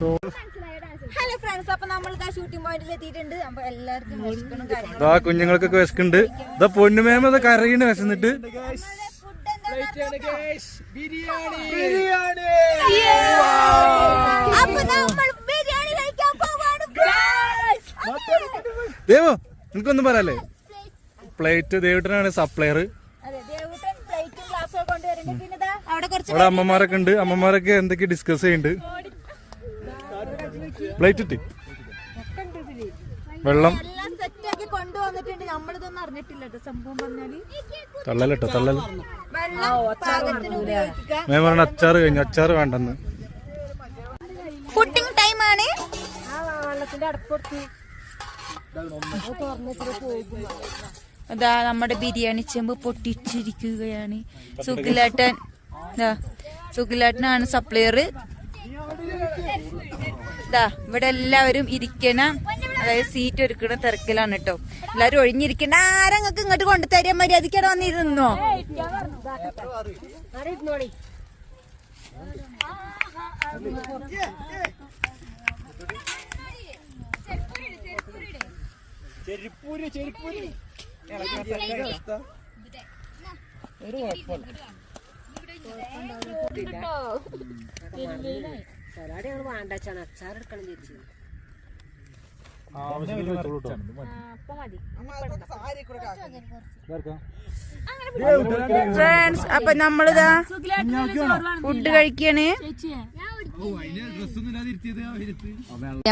Hello friends അപ്പൊ നമ്മൾ shooting പോയിന്റിൽ എത്തിയിട്ടുണ്ട്. അപ്പൊ എല്ലാവർക്കും ആ കുഞ്ഞുങ്ങൾക്കൊക്കെ വിശക്കുണ്ട് ഇതാ പൊന്നുമേമ കരയിന് വിശന്നിട്ട്. ദേവോ നിനക്കൊന്നും പറയാല്ലേ? പ്ലേറ്റ് ദേവിട്ടനാണ് സപ്ലയർ അതെ ദേവുട്ടൻ പ്ലേറ്റും ഗ്ലാസ്സും കൊണ്ടുവരുന്നുണ്ട്. പിന്നെ ദാ അവിടെ കുറച്ച് അവിടെ അമ്മമാരൊക്കെ ഉണ്ട്. അമ്മമാരൊക്കെ എന്തൊക്കെ ഡിസ്കസ് ചെയ്യുന്നുണ്ട്. പ്ലേറ്റ് ഇട്ടി. വെള്ളം. എല്ലാം സെറ്റ് ആക്കി കൊണ്ടുവന്നിട്ടുണ്ട്. നമ്മളിതൊന്നും അറിഞ്ഞിട്ടില്ല സംഭവം പറഞ്ഞാൽ. തള്ളലട്ടോ തള്ളൽ വെള്ളം പാകത്തിന് ഉപയോഗിക്കുക. മേമ പറഞ്ഞ അച്ചാറ് കഴിഞ്ഞു. അച്ചാറ് വേണ്ടെന്ന്. ഫുഡിങ് ടൈം ആണ്. അതാ നമ്മുടെ ബിരിയാണി ചെമ്പ് പൊട്ടിച്ചിരിക്കുകയാണ്. സുഖിലേട്ടൻ ദാ സുഖിലേട്ടനാണ് സപ്ലയർ ദാ ഇവിടെ എല്ലാവരും ഇരിക്കണം അതായത് സീറ്റ് ഒരുക്കണ തിരക്കിലാണ് കേട്ടോ എല്ലാവരും ഒഴിഞ്ഞിരിക്കണ. ആരങ്ങൾക്ക് ഇങ്ങോട്ട് കൊണ്ടുതരാൻ മര്യാദക്കാണ് വന്നിരുന്നോ? ഫ്രണ്ട്സ് അപ്പൊ നമ്മളിതാ ഫുഡ് കഴിക്കണേ.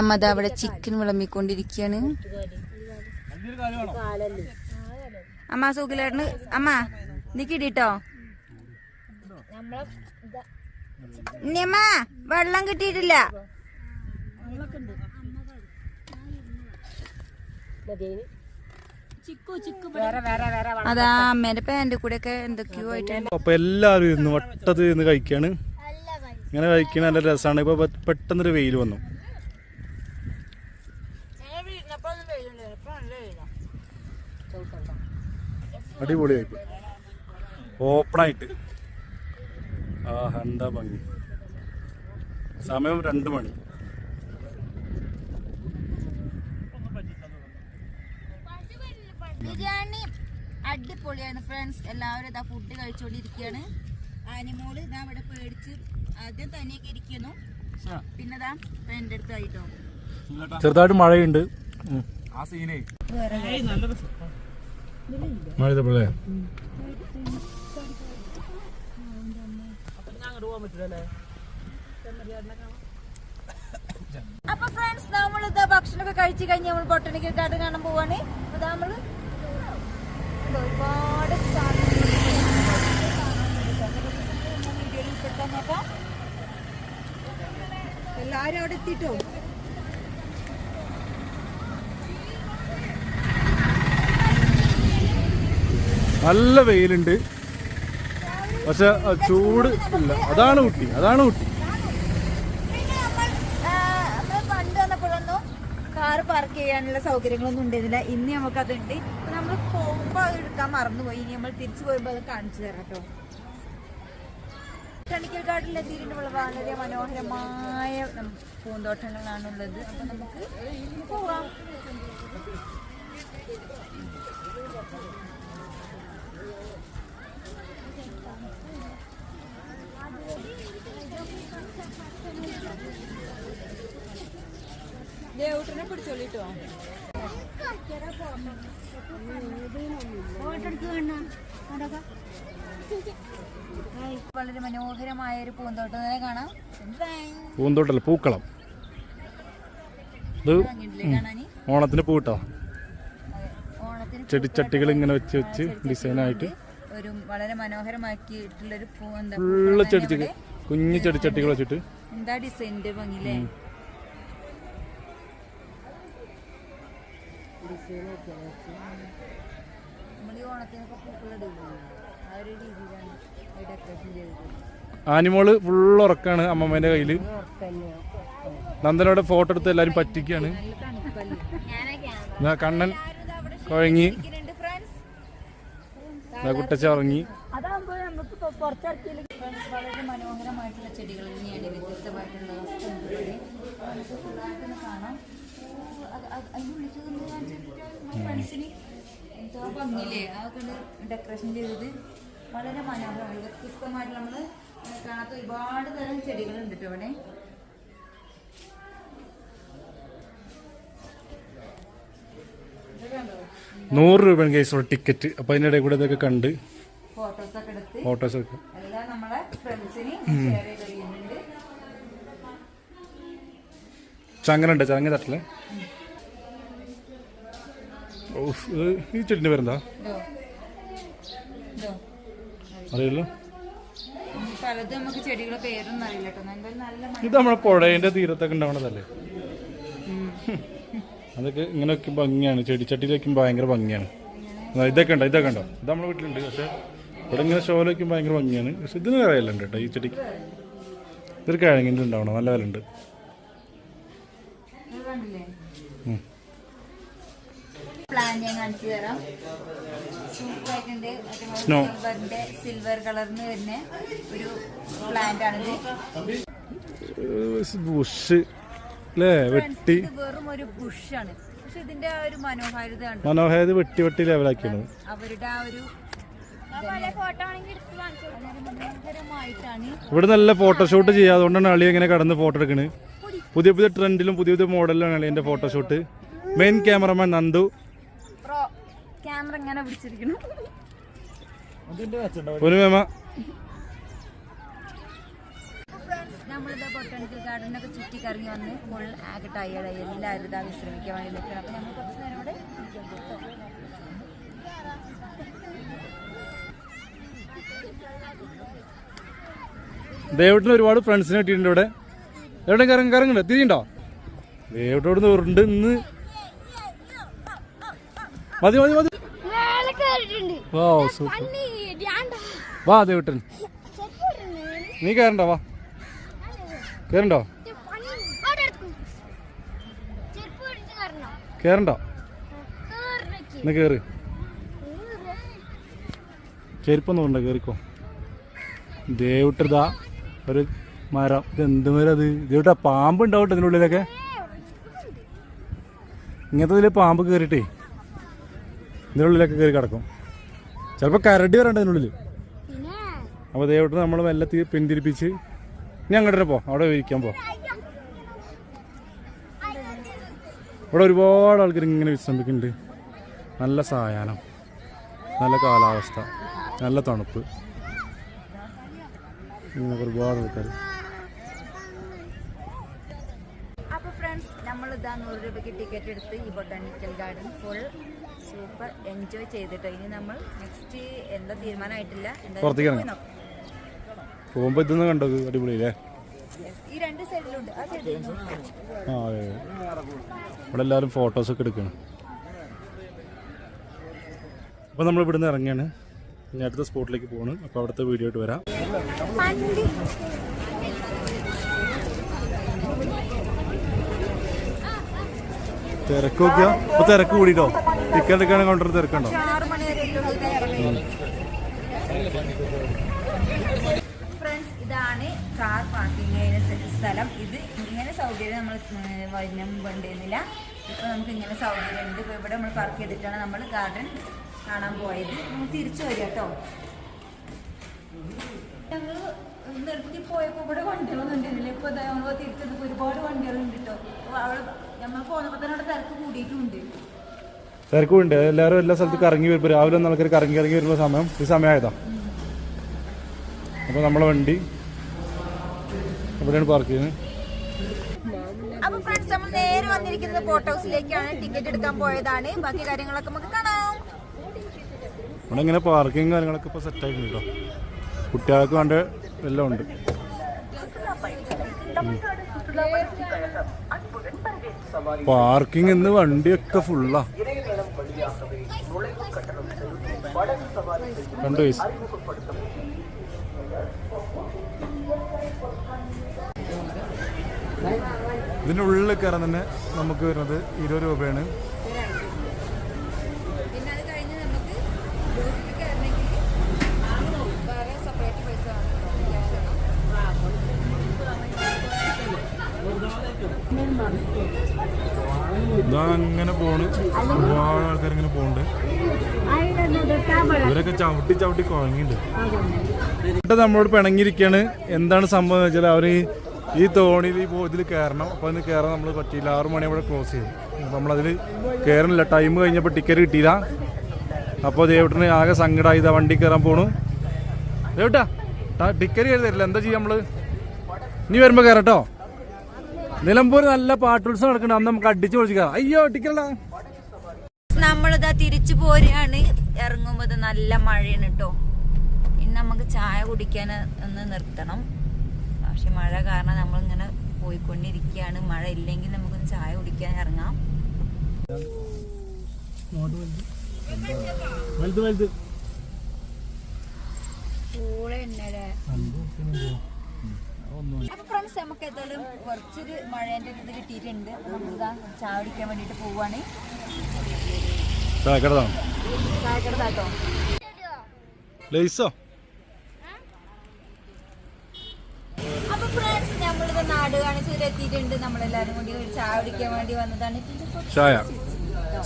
അമ്മത അവിടെ ചിക്കൻ വിളമ്പിക്കൊണ്ടിരിക്കാണ് അമ്മ സുഖിലേട്ടന് അമ്മ നീ കിട്ടിട്ടോ ഇനിയമ്മ വെള്ളം കിട്ടിയിട്ടില്ല. അതാ അമ്മേന്റെ പാന്റ് കൂടെ ഒക്കെ എന്തൊക്കെയോ ആയിട്ട് അപ്പൊ എല്ലാരും ഇരുന്ന് വട്ടത്ത് ഇരുന്ന് കഴിക്കാണ്. ഇങ്ങനെ കഴിക്കണ നല്ല രസമാണ് ഇപ്പൊ പെട്ടെന്നൊരു വെയിൽ വന്നു. അടിപൊളിയായി ഓപ്പണായിട്ട് ആ എന്താ ഭംഗി. സമയം രണ്ട് മണി. ബിരിയാണി അടിപൊളിയാണ് ഫ്രണ്ട്സ് എല്ലാവരും ഇതാ ഫുഡ് കഴിച്ചുകൊണ്ടിരിക്കുകയാണ് ആനിമോൾ ഇതാ ഇവിടെ പേടിച്ച് ആദ്യം തനിയൊക്കെ ഇരിക്കുന്നു. പിന്നെ ഇതാ എന്റെ അടുത്ത് ആയിട്ടോ. ചെറുതായിട്ട് മഴയുണ്ട്. മഴ മഴ അപ്പൊ ഫ്രണ്ട്സ് നമ്മൾ ഇതാ ഭക്ഷണമൊക്കെ കഴിച്ചു കഴിഞ്ഞ് നമ്മൾ ബൊട്ടണിക്കൽ ഗാർഡൻ കാണാൻ പോവാണ്. അപ്പൊ നമ്മൾ ഒരുപാട് എല്ലാരും അവിടെ എത്തിട്ടോ? നല്ല വെയിലുണ്ട്. പക്ഷെ ചൂട് ഇല്ല. അതാണ് ഊട്ടി അതാണ് ഊട്ടി. കാർ പാർക്ക് ചെയ്യാനുള്ള സൗകര്യങ്ങളൊന്നും ഉണ്ടായിരുന്നില്ല. ഇന്ന് നമുക്ക് അതുണ്ട് നമ്മൾ പോകുമ്പോൾ അത് എടുക്കാൻ മറന്നുപോയി. ഇനി നമ്മൾ തിരിച്ചു പോയപ്പോ അത് കാണിച്ചു തരാം കേട്ടോ. കണിക്കൽ കാട്ടിലെത്തിയിട്ടുള്ള വളരെ മനോഹരമായ പൂന്തോട്ടങ്ങളാണുള്ളത്. അപ്പൊ നമുക്ക് പിടിച്ചോളിട്ടോ വളരെ മനോഹരമായ ഒരു പൂന്തോട്ടം. തന്നെ കാണാം. പൂന്തോട്ടല്ല പൂക്കളം. ഇത് ഓണത്തിന് പൂട്ടോ? ചെടിച്ചട്ടികൾ ഇങ്ങനെ വെച്ച് വെച്ച് ഡിസൈനായിട്ട്. ഒരു വളരെ മനോഹരമാക്കിയിട്ടുള്ള ഒരു പൂ എന്താ ഫുള്ള് ചെടിച്ചട്ടി കുഞ്ഞു ചെടിച്ചട്ടികൾ വെച്ചിട്ട്. എന്താ ഡിസൈന്റെ ഭംഗിയില്ലേ? നമ്മൾ ഈ ആ ഒരു ആനിമോൾ ഫുൾ ഉറക്കാണ് അമ്മമ്മേന്റെ കയ്യിൽ. നന്ദനോടെ ഫോട്ടോ എടുത്ത് എല്ലാരും പറ്റിക്കാണ്. കണ്ണൻ കുഴങ്ങി. കുട്ടച്ച ഉറങ്ങി. വളരെ മനോഹരമായിട്ടുള്ള ചെടികളിൽ ഞാൻ വ്യത്യസ്തമായിട്ടുള്ള കാണാം. ഫ്രണ്ട്സിന് ഭംഗിയില്ലേ? അതൊക്കെ ഡെക്കറേഷൻ ചെയ്തത്. വളരെ മനോഹരമാണ്. വ്യത്യസ്തമായിട്ട് നമ്മൾ കാണാത്ത ഒരുപാട് തരം ചെടികളുണ്ട് കേട്ടോ അവിടെ നൂറ് രൂപയാണ് കേസുള്ള ടിക്കറ്റ് അപ്പൊ അതിനിടെ കൂടെ ഇതൊക്കെ കണ്ട് ഫോട്ടോസൊക്കെ എടുത്ത് ഫോട്ടോസ് ഒക്കെ. എല്ലാം നമ്മളെ ഫ്രണ്ട്സിന് ഷെയർ ചെയ്ത് കഴിയുന്നുണ്ട് ചങ്ങന ഉണ്ട് ചങ്ങ തട്ടിൽ ഓഫ്, ഇത് ഈ ചെടിന്റെ പേരെന്താ ഇതോ ഇതോ അറിയില്ലോ ഇനി പലതും നമുക്ക് ചെടികളുടെ ചങ്ങ അറിയില്ല ഈ എന്തായാലും പേരെന്താ അറിയല്ലോ ഇത് നമ്മളെ പുഴേന്റെ തീരത്തൊക്കെ ഉണ്ടാവണതല്ലേ? അതൊക്കെ ഇങ്ങനെ വെക്കുമ്പോൾ ഭംഗിയാണ്. ചെടിച്ചട്ടിയിൽ വെക്കുമ്പോൾ ഭയങ്കര ഭംഗിയാണ്. ഇതൊക്കെ ഉണ്ടോ? ഇതൊക്കെ ഉണ്ടോ? ഇത് നമ്മുടെ വീട്ടിലുണ്ട്. പക്ഷെ ഇവിടെ ഇങ്ങനെ ഷോയിൽ വെക്കുമ്പോൾ ഭയങ്കര ഭംഗിയാണ്. പക്ഷെ ഇതിന് വിലയുണ്ട് കേട്ടോ ഈ ചെടിക്ക്. ഇതൊരു കിഴങ്ങിന്റെ ഉണ്ടാവണം. നല്ല വില ഉണ്ട് ഇത് കണ്ടില്ലേ? പ്ലാൻ ഞാൻ കാണിച്ചു തരാം. സൂപ്പറായിട്ടുണ്ട് Snow. സിൽവറിന്റെ സിൽവർ കളറിന് വരുന്ന ഒരു പ്ലാന്റ് ആണിത്. ബുഷ് വെട്ടി. വെറും ഒരു ബുഷാണ് പക്ഷെ ഇതിന്റെ ആ ഒരു മനോഹാരിത മനോഹാരിത മനോഹരത് വെട്ടി വെട്ടി ലെവലാക്കിയാണ് അവരുടെ ആ ഒരു ഫോട്ടോ ആണെങ്കിൽ മനോഹരമായിട്ടാണ് ഇവിടെ നല്ല ഫോട്ടോഷൂട്ട് ചെയ്യാം. അതുകൊണ്ടാണ് അളി ഇങ്ങനെ കടന്ന് ഫോട്ടോ എടുക്കുന്നത് പുതിയ പുതിയ ട്രെൻഡിലും പുതിയ പുതിയ മോഡലിലാണ് എന്റെ photoshoot main cameraman Nandu. Camera ഇങ്ങനെ നമ്മളിതാ ബൊട്ടാണിക്കൽ ഗാർഡനൊക്കെ ചുറ്റി കറങ്ങി വന്ന് ഫുൾ ആകെ ടയേർഡായി എല്ലാവരും ഇതാ വിശ്രമിക്കാൻ വേണ്ടി നിൽക്കണം. നമ്മൾ കുറച്ച് നേരം ഇവിടെ. ദേവട്ടിന് ഒരുപാട് ഫ്രണ്ട്സിനെ കിട്ടിയിട്ടുണ്ട് ഇവിടെ. എവിടെ കറങ്ങി കറങ്ങണ്ട തിരിയുണ്ടോ ദേവട്ടോട് ഉണ്ട് ഇന്ന്. മതി മതി മതി. വാ സൂപ്പർ. വാ ദേവട്ടൻ. നീ കയറണ്ടോ വാ. കയറണ്ടോ കയറണ്ടോ കേറിക്ക്. എന്നാ കയറ് കേറ്. ചെരുപ്പൊന്നും ഉണ്ടോ കയറിക്കോ ദേവിട്ടതാ ഒരു മരം. ഇതെന്ത് മരം അത്? ദേവിട്ട പാമ്പ് ഉണ്ടാവട്ടെ ഇതിനുള്ളിലൊക്കെ. ഇങ്ങനത്തെ ഇതിൽ പാമ്പ് കയറിയിട്ടേ ഇതിനുള്ളിലൊക്കെ കയറി കിടക്കും. ചിലപ്പോൾ കരടി വരണ്ട ഇതിനുള്ളിൽ അപ്പോൾ ദേവിട്ട് നമ്മൾ മെല്ലെ പിന്തിരിപ്പിച്ച് ഇനി അങ്ങോട്ട് പോ. അവിടെ ഇരിക്കാൻ പോ. ഇവിടെ ഒരുപാട് ആൾക്കാർ ഇങ്ങനെ വിശ്രമിക്കുന്നുണ്ട്. നല്ല സായാഹ്നം. നല്ല കാലാവസ്ഥ. നല്ല തണുപ്പ്. ഇങ്ങനെ ഒരുപാട് ആൾക്കാർ അപ്പോൾ ഫ്രണ്ട്സ് നമ്മൾ ഇതാ നൂറ് രൂപയ്ക്ക് ടിക്കറ്റ് എടുത്ത് ഈ botanical garden full super enjoy ചെയ്തിട്ട്. ഇനി നമ്മൾ നെക്സ്റ്റ് എന്താ തീരുമാനമായിട്ടില്ല എന്താ. നോക്കാം. ഇതൊന്നും കണ്ടത് അടിപൊളിയില്ലേ? ഈ രണ്ട് സൈഡിലുണ്ട് ആ സൈഡിൽ. ഇവിടെ എല്ലാവരും ഫോട്ടോസൊക്കെ എടുക്കണം. അപ്പോൾ നമ്മൾ ഇവിടുന്ന് ഇറങ്ങിയാണ് ഇനി അടുത്ത സ്പോട്ടിലേക്ക് പോകണം അപ്പോൾ അവിടുത്തെ വീഡിയോ ആയിട്ട് വരാം. തിരക്ക് നോക്കിയാ ഇപ്പൊ തിരക്ക് കൂടിട്ടോ? ടിക്കറ്റ് എടുക്കാൻ കൗണ്ടർ തിരക്കുണ്ടോ ഇതാണ് കാർ പാർക്കിംഗ് സ്ഥലം. ഇത് ഇങ്ങനെ സൗകര്യം നമ്മൾ വൈകുന്നേരം വേണ്ടിയിരുന്നില്ല ഇപ്പൊ നമുക്ക് ഇങ്ങനെ സൗകര്യം ഉണ്ട് ഇപ്പൊ ഇവിടെ നമ്മൾ പാർക്ക് ചെയ്തിട്ടാണ് നമ്മൾ ഗാർഡൻ കാണാൻ പോയത്. നമ്മൾ തിരിച്ചു വരിക കേട്ടോ. ഞങ്ങൾ നിർത്തി പോയപ്പോൾ ഇവിടെ വണ്ടികളൊന്നും ഉണ്ടായിരുന്നില്ല. ഇപ്പൊ ദാ ഞങ്ങൾ തിരിച്ചെടുത്ത് ഒരുപാട് വണ്ടികളുണ്ട് കേട്ടോ. അവിടെ തിരക്കുണ്ട്. എല്ലാവരും എല്ലാ സ്ഥലത്തും കറങ്ങി വരുമ്പോൾ രാവിലെ ഒന്ന് ആൾക്കാർ കറങ്ങി ഇറങ്ങി വരുന്ന സമയം ഈ സമയമായതാ. അപ്പോൾ നമ്മളെ വണ്ടി എവിടെയാണ് പാർക്ക് ചെയ്യുന്നത്? അപ്പൊ ഫ്രണ്ട്സ് നമ്മൾ നേരെ വന്നിരിക്കുന്നത് ബോട്ട് ഹൗസിലേക്കാണ് ടിക്കറ്റ് എടുക്കാൻ പോയതാണ്. ബാക്കി കാര്യങ്ങളൊക്കെ നമുക്ക് കാണാം. ഇവിടെ ഇങ്ങനെ പാർക്കിംഗ് കാര്യങ്ങളൊക്കെ ഇപ്പോൾ സെറ്റ് ആയിട്ടുണ്ട് കേട്ടോ കുട്ടികൾക്ക് വേണ്ട എല്ലാം ഉണ്ട്. പാർക്കിംഗ് ഇന്ന് വണ്ടിയൊക്കെ ഫുള്ളാ രണ്ട് വയസ്സ് ഇതിന്റെ കയറാൻ തന്നെ നമുക്ക് വരുന്നത് ഇരുപത് രൂപയാണ്. അങ്ങനെ പോണ്. ഒരുപാട് ആൾക്കാർ ഇങ്ങനെ പോണ്ട്. ഇവരൊക്കെ ചവിട്ടി ചവിട്ടി കുഴങ്ങിണ്ട്. നമ്മളോട് പിണങ്ങിയിരിക്കാണ്. എന്താണ് സംഭവം എന്ന് വെച്ചാൽ അവർ ഈ തോണിയിൽ ഈ ഇതിൽ കയറണം അപ്പോൾ അതിന് കയറാൻ നമ്മൾ പറ്റിയില്ല. ആറു മണി അവിടെ ക്ലോസ് ചെയ്തു നമ്മളതിൽ കയറണില്ല ടൈം കഴിഞ്ഞപ്പോൾ ടിക്കറ്റ് കിട്ടിയില്ല. അപ്പോൾ ദേവട്ടന് ആകെ സങ്കടമായി ഇതാ വണ്ടി കയറാൻ പോണു. ദേവട്ടാ ടിക്കറ്റ് കയറി തരില്ല. എന്താ ചെയ്യാ നമ്മൾ? ഇനി വരുമ്പോ കയറട്ടോ നിലമ്പൂർ നല്ല പാട്ടുത്സവം നടക്കുന്നുണ്ട് അന്ന് നമുക്ക് അടിച്ചു പൊളിച്ചാ അയ്യോ ടിക്കറ്റാ നമ്മളിതാ തിരിച്ചു പോരുകയാണ് ഇറങ്ങുമ്പോ നല്ല മഴയാണ് കേട്ടോ ഇനി നമുക്ക് ചായ കുടിക്കാൻ ഒന്ന് നിർത്തണം. പക്ഷെ മഴ കാരണം നമ്മളിങ്ങനെ പോയിക്കൊണ്ടിരിക്കുകയാണ്. മഴ ഇല്ലെങ്കിൽ നമുക്കൊന്ന് ചായ കുടിക്കാൻ ഇറങ്ങാം. വലുത്. വലുത് അപ്പൊ ഫ്രണ്ട്സ് നമുക്ക് ഏതായാലും കുറച്ചൊരു മഴേന്റെ ഇത് കിട്ടിയിട്ടുണ്ട്. നമുക്കിതാ ചായ കുടിക്കാൻ വേണ്ടിട്ട് പോവാണ്. ലൈസോ അപ്പൊ ഫ്രണ്ട്സ് നമ്മളിത് നാട് കാണിച്ചവര് എത്തിയിട്ടുണ്ട് നമ്മളെല്ലാരും കൂടി ഒരു ചായ കുടിക്കാൻ വേണ്ടി വന്നതാണ്. ചായ.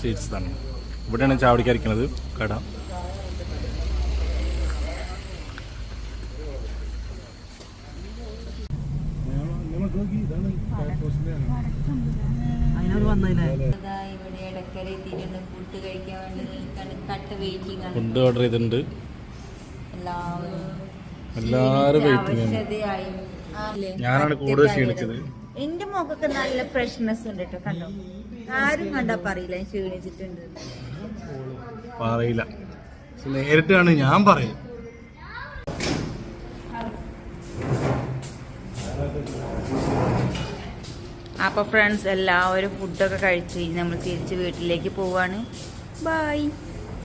സ്വീറ്റ്സ് തന്നെ. ഇവിടെയാണ് ചായ കുടിക്കാതിരിക്കുന്നത് കട ഇതാ ഇവിടെ ഇടക്കര എത്തിയിട്ടുണ്ട് ഫുഡ് കഴിക്കാൻ വേണ്ടി നിൽക്കാണ്. കട്ട് ഫുഡ് ഓർഡർ ചെയ്തിട്ടുണ്ട്. എല്ലാവരും എല്ലാവരും ക്ഷീണിച്ച് വെയിറ്റിംഗ്? ഞാനാണ് കൂടുതൽ ക്ഷീണിച്ചത്. എന്റെ മുഖത്ത് നല്ല ഫ്രഷ്നെസ് ഉണ്ട് കേട്ടോ കണ്ടോ? ആരും കണ്ടാ പറയില്ല ഞാൻ ക്ഷീണിച്ചിട്ടുണ്ട്. പറയില്ല. നേരിട്ടാണ് ഞാൻ പറയും. അപ്പൊ ഫ്രണ്ട്സ് എല്ലാവരും ഫുഡൊക്കെ കഴിച്ച് നമ്മൾ തിരിച്ച് വീട്ടിലേക്ക് പോവാണ്. ബൈ